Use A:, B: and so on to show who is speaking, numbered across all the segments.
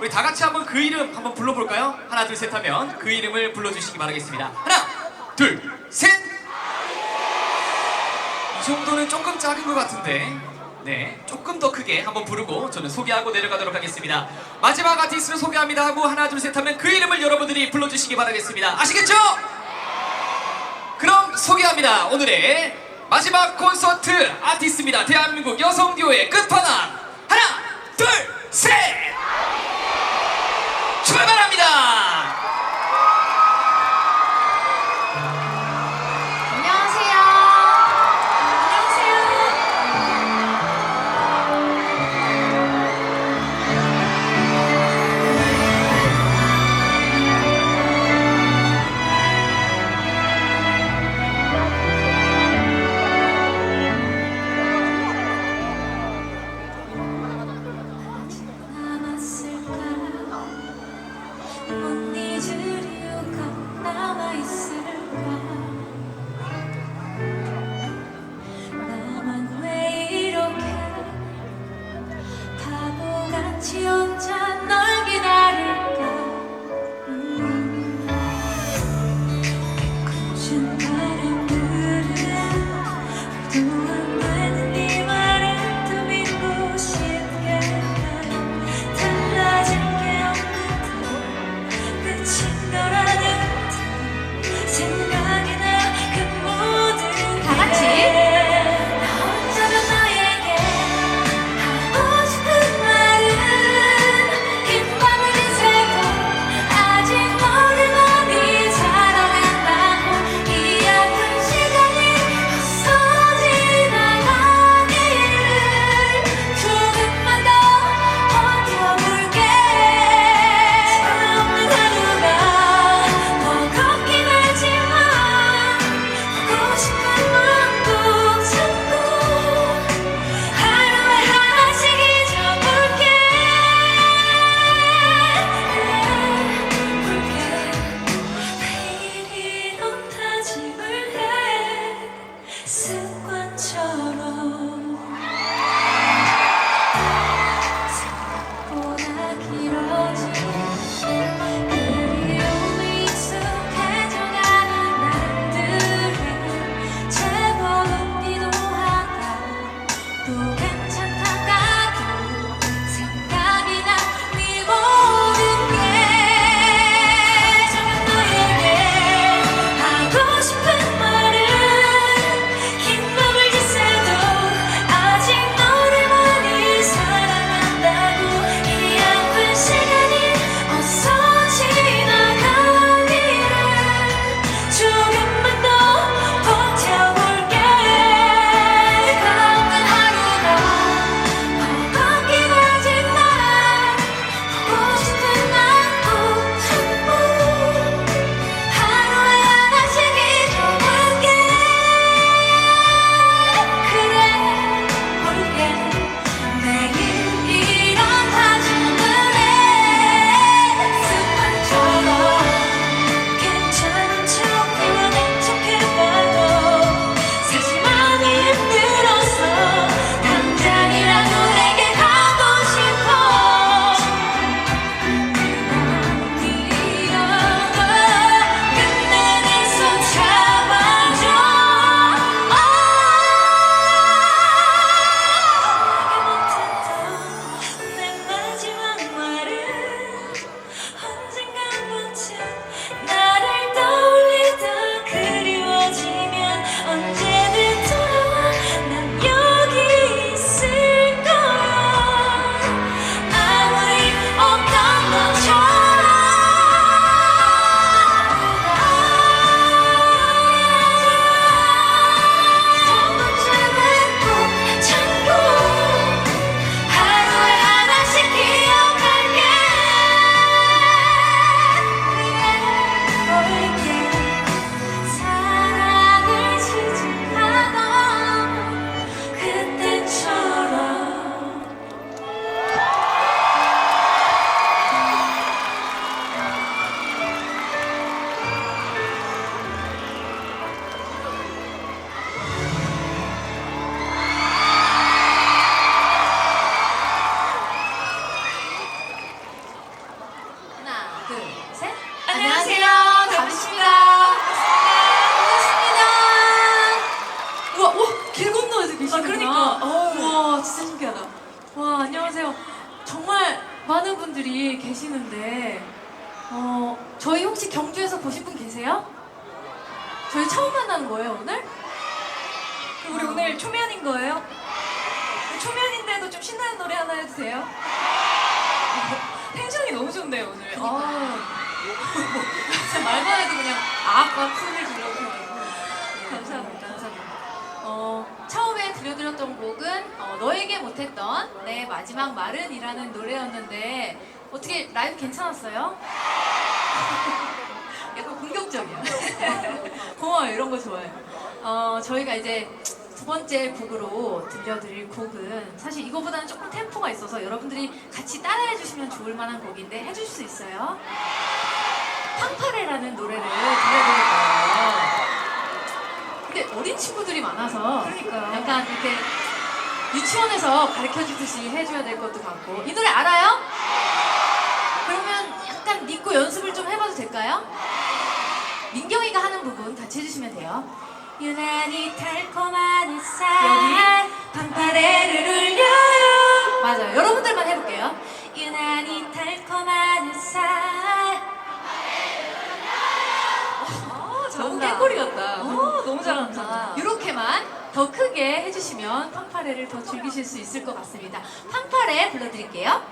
A: 우리 다 같이 한번 그 이름 한번 불러볼까요? 하나 둘 셋 하면 그 이름을 불러주시기 바라겠습니다. 하나 둘 셋. 이 정도는 조금 작은 것 같은데. 네, 조금 더 크게 한번 부르고 저는 소개하고 내려가도록 하겠습니다. 마지막 아티스트를 소개합니다 하고 하나 둘 셋 하면 그 이름을 여러분들이 불러주시기 바라겠습니다. 아시겠죠? 그럼 소개합니다. 오늘의 마지막 콘서트 아티스트입니다. 대한민국 여성 듀오의 끝판왕. 하나, 둘, 셋! 출발합니다!
B: 분들이 계시는데 어
C: 저희 혹시 경주에서 보신 분 계세요?
B: 저희 처음 만나는 거예요 오늘? 그럼 우리 오늘 초면인 거예요? 초면인데도 좀 신나는 노래 하나 해도 돼요? 텐션이 너무 좋네요 오늘. 아, 진짜 말만 해도 그냥 아악 소리 질러서 감사합니다. 감사합니다.
C: 어, 들려드렸던 곡은 어, 너에게 못했던 내 마지막 말은이라는 노래였는데 어떻게 라이브 괜찮았어요? 약간 공격적이야. 고마워요. 이런 거 좋아요. 어, 저희가 이제 두 번째 곡으로 들려드릴 곡은 사실 이거보다는 조금 템포가 있어서 여러분들이 같이 따라해 주시면 좋을 만한 곡인데 해줄 수 있어요? 팡파레라는 노래를 들려드릴 거예요. 어린 친구들이 많아서
B: 그러니까요.
C: 약간 이렇게 유치원에서 가르쳐 주듯이 해줘야 될 것도 같고 이 노래 알아요? 그러면 약간 믿고 연습을 좀 해봐도 될까요? 민경이가 하는 부분 같이 해주시면 돼요. 유난히 달콤한 햇살 방파레를 울려요 맞아요 여러분들만 해볼게요 유난히 달콤한 햇살 너무
B: 잘한다.
C: 깨꼬리 같다
B: 어, 너무 잘한다.
C: 이렇게만 더 크게 해주시면 팡파레를 더 즐기실 수 있을 것 같습니다. 팡파레 불러드릴게요.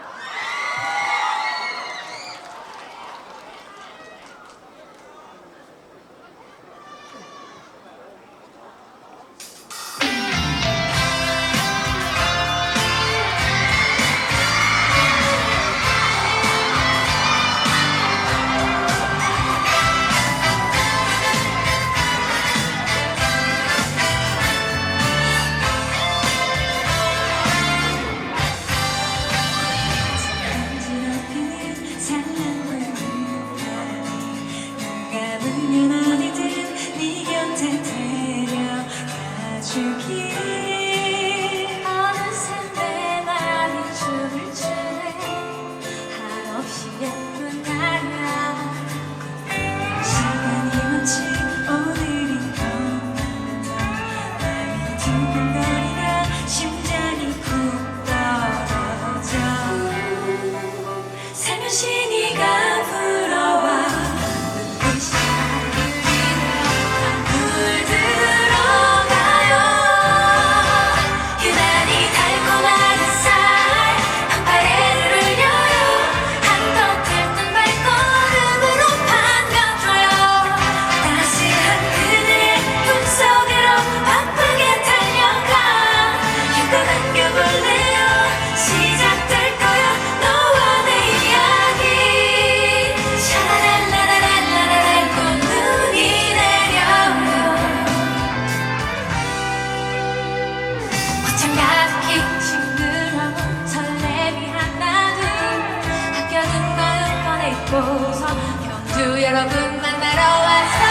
C: 입고서 경주 여러분 만나러 왔어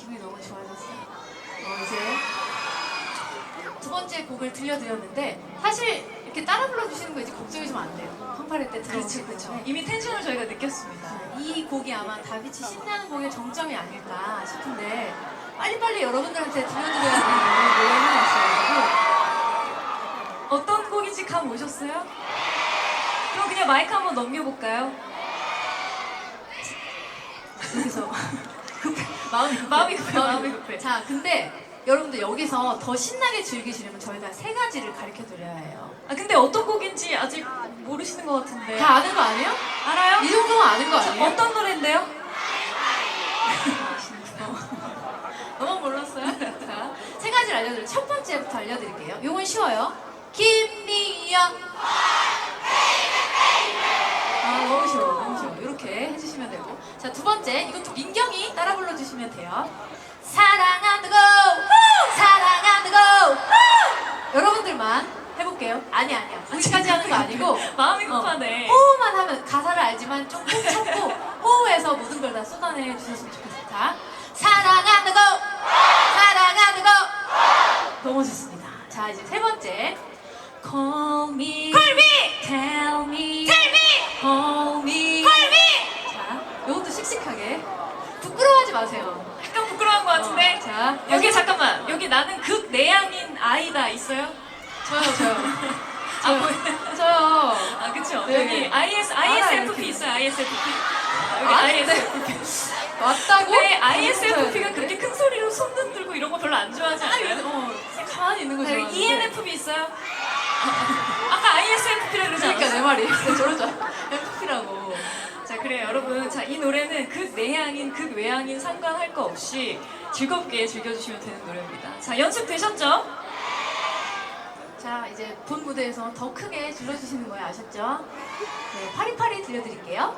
D: 기분이 너무 좋아졌어요. 어, 이제 두 번째 곡을 들려드렸는데 사실 이렇게 따라 불러주시는 거 이제 걱정이 좀 안 돼요. fanfare 때
B: 그렇죠,
D: 들어오실
B: 그렇죠.
D: 때문에
B: 이미 텐션을 저희가 느꼈습니다.
D: 이 곡이 아마 다비치 신나는 곡의 정점이 아닐까 싶은데 빨리빨리 여러분들한테 들려드려야 되는 노래 하나 있어가지고
B: 어떤 곡인지 감 오셨어요? 그럼 그냥 마이크 한번 넘겨볼까요?
D: 여기서 급해 마음이 급해
B: 마음이 급해, 마음이 급해.
D: 자 근데 여러분들 여기서 더 신나게 즐기시려면 저희가 세 가지를 가르쳐 드려야 해요
B: 아 근데 어떤 곡인지 아직 모르시는 것 같은데.
D: 다 아는 거 아니에요?
B: 알아요?
D: 이 정도면 아는 거 아니에요?
B: 어떤 노래인데요?
D: 너만 몰랐어요? 자, 세 가지를 알려드릴게요 첫 번째부터 알려드릴게요 요건 쉬워요 김미영 아 너무 쉬워 너무 쉬워 이렇게 해주시면 되고 자 두 번째 이것도 민경이 따라 불러주시면 돼요 사랑한다고 후! 사랑한다고 후! 여러분들만 해볼게요 아니 아니야 우리까지 하는 거 아니고
B: 마음이
D: 어,
B: 급하네.
D: 호흡만 하면 가사를 알지만 좀꾹 참고 호흡에서 모든 걸 다 쏟아내 주셨으면 좋겠어요 자 사랑한다고 사랑한다고 너무 좋습니다 자 이제 세 번째 Call me
B: Call me!
D: Tell me
B: Tell me!
D: 씩씩하게 부끄러워하지 마세요
B: 약간 부끄러운 것 같은데.
D: 어, 자
B: 여기 잠깐만. 여기 나는 극 내향인 아이다 있어요?
D: 저요 저요
B: 아,
D: 저요
B: 뭐-
D: 저요
B: 아 그쵸.
D: 네.
B: 여기 IS,
D: 알아요,
B: ISFP. 있어요. ISFP. 여기
D: 아,
B: ISFP.
D: 맞다고?
B: 근데 ISFP가 그렇게 큰 소리로 손 흔 들고 이런 거 별로 안 좋아하지 않아요?
D: 어, 가만히 있는 거
B: 자, 여기
D: 좋아하는데
B: ENFP 있어요? 아까 ISFP라 그러지
D: 그러니까
B: 않았어요?
D: 내 말이 줄 FP라고
B: 자 그래요 여러분 자 이 노래는 극 내향인 극 외향인 상관할 거 없이 즐겁게 즐겨주시면 되는 노래입니다 자 연습 되셨죠?
D: 자 이제 본 무대에서 더 크게 질러주시는 거예요 아셨죠? 네 파리파리 들려드릴게요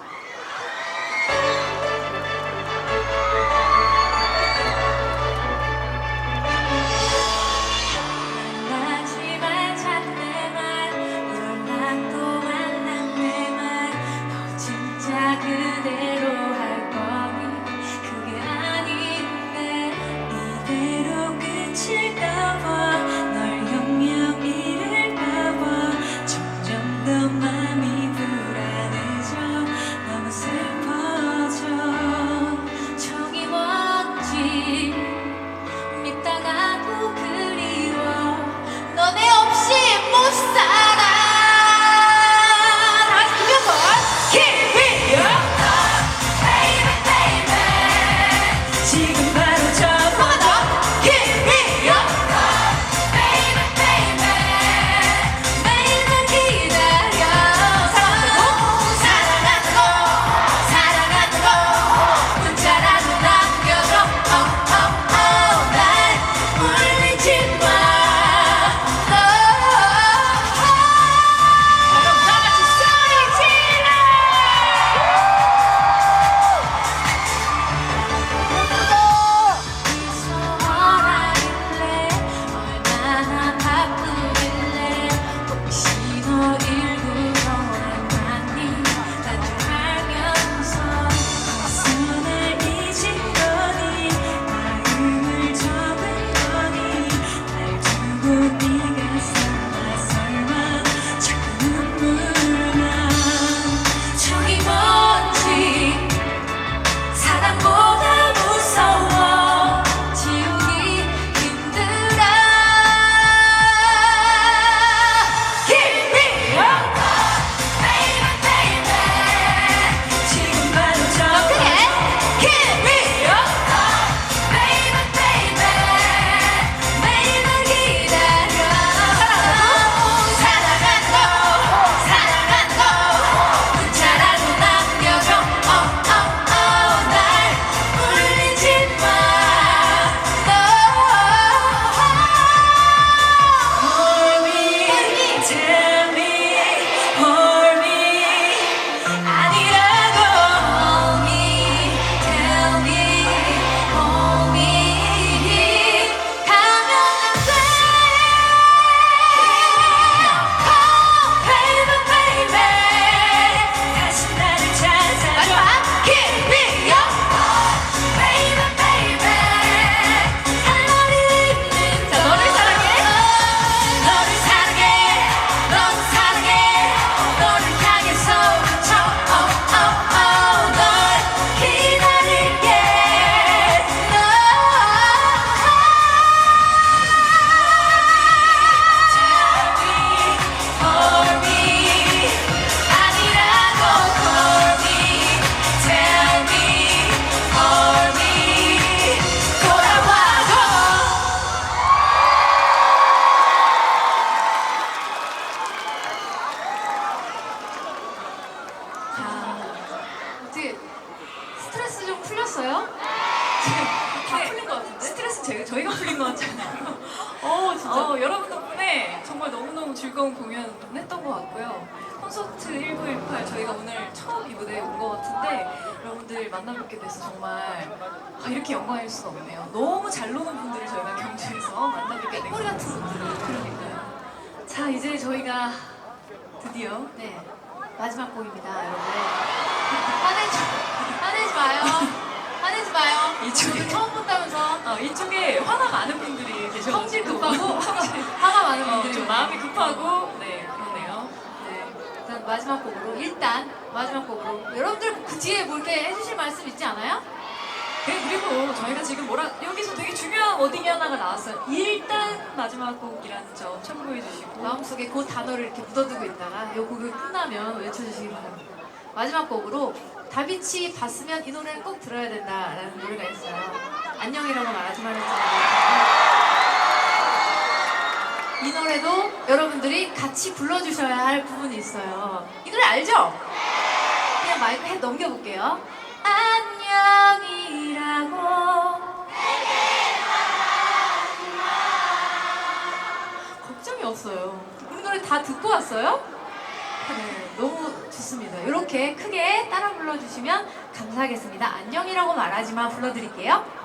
B: 이쪽에.
D: 저도 처음 본다면서.
B: 어, 이쪽에 화가 많은 분들이 계셔서
D: 성질 급하고 화가 많은
B: 어,
D: 분들이
B: 좀 마음이 급하고 네 그러네요.
D: 네. 일단 마지막 곡으로 일단 마지막 곡으로 여러분들 그 뒤에 뭐 이렇게 해주실 말씀 있지 않아요?
B: 네, 그리고 저희가 지금 뭐라 여기서 되게 중요한 워딩이 하나가 나왔어요. 일단 마지막 곡이라는 점 참고해 주시고
D: 마음속에 그 단어를 이렇게 묻어두고 있다가 이 곡이 끝나면 외쳐주시기 바랍니다. 마지막 곡으로 다비치 봤으면 이 노래는 꼭 들어야 된다라는 노래가 있어요. 안녕이라고 말하지만 했잖아요. 이 노래도 여러분들이 같이 불러주셔야 할 부분이 있어요. 이 노래 알죠? 그냥 마이크 해 넘겨볼게요. 안녕이라고 걱정이 없어요. 우리 노래 다 듣고 왔어요? 네, 너무 좋습니다. 이렇게 크게 따라 불러주시면 감사하겠습니다. 안녕이라고 말하지만 불러드릴게요.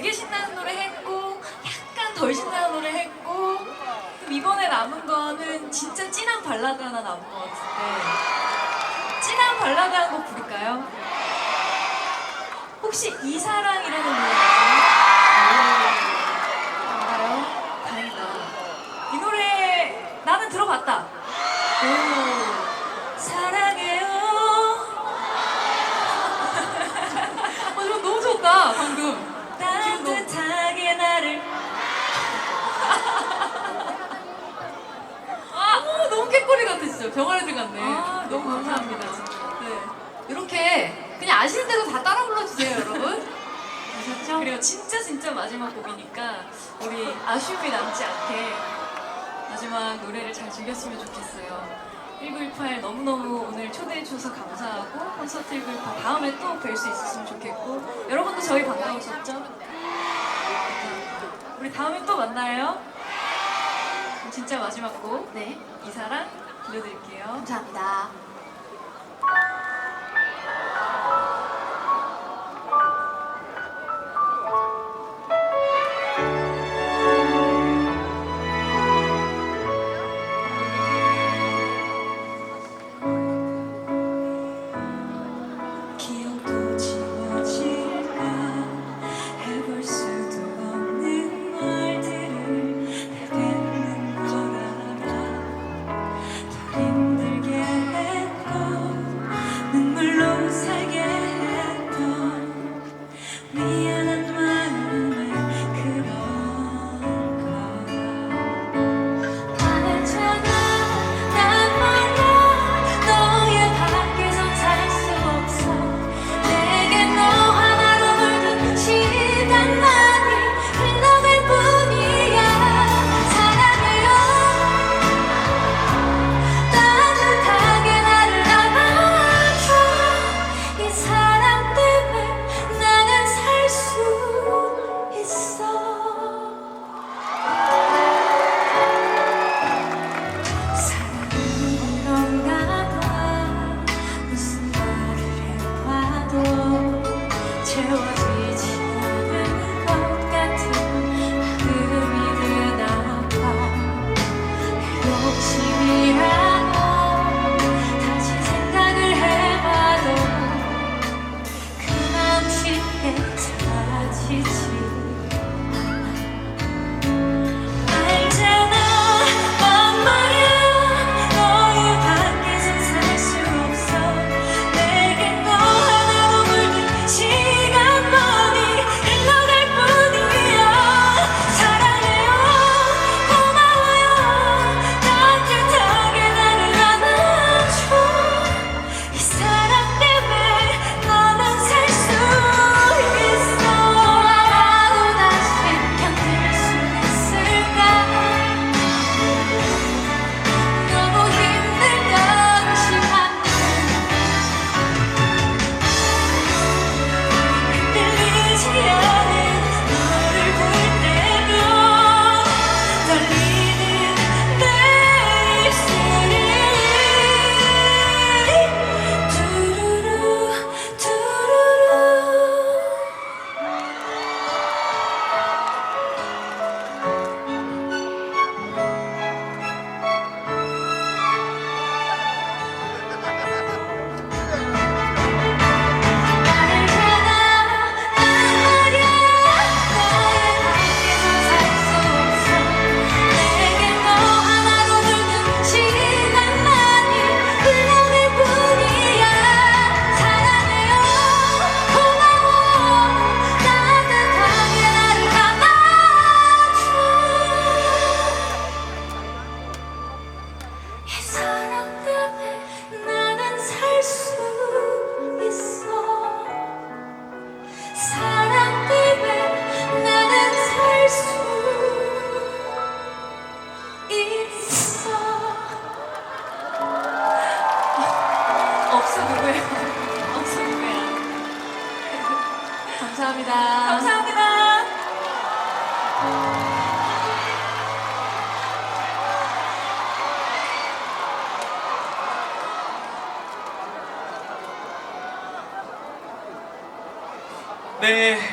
B: 되게 신나는 노래 했고 약간 덜 신나는 노래 했고 이번에 남은 거는 진짜 진한 발라드 하나 남은 것 같은데 진한 발라드 한 곡 부를까요? 혹시 이 사랑이라는 노래 알아요? 다행이다. 이 노래 나는 들어봤다. 오, 사랑해요.
C: 어, 이거 너무 좋다, 방금. 꾀꼬리 같아, 진짜. 병아리 들 같네.
B: 아, 너무 감사합니다. 진짜.
C: 네. 이렇게 그냥 아시는 대로 다 따라 불러주세요, 여러분. 아셨죠?
B: 그리고 진짜 진짜 마지막 곡이니까 우리 아쉬움이 남지 않게 마지막 노래를 잘 즐겼으면 좋겠어요. 1918 너무너무 오늘 초대해 주셔서 감사하고 콘서트 1918 다음에 또 뵐 수 있었으면 좋겠고 여러분도 저희 반가우셨죠? 우리 다음에 또 만나요. 진짜 마지막 곡
C: 네.
B: 이사랑 들려드릴게요.
C: 감사합니다.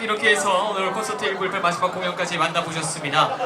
A: 이렇게 해서 오늘 콘서트 1918 마지막 공연까지 만나보셨습니다.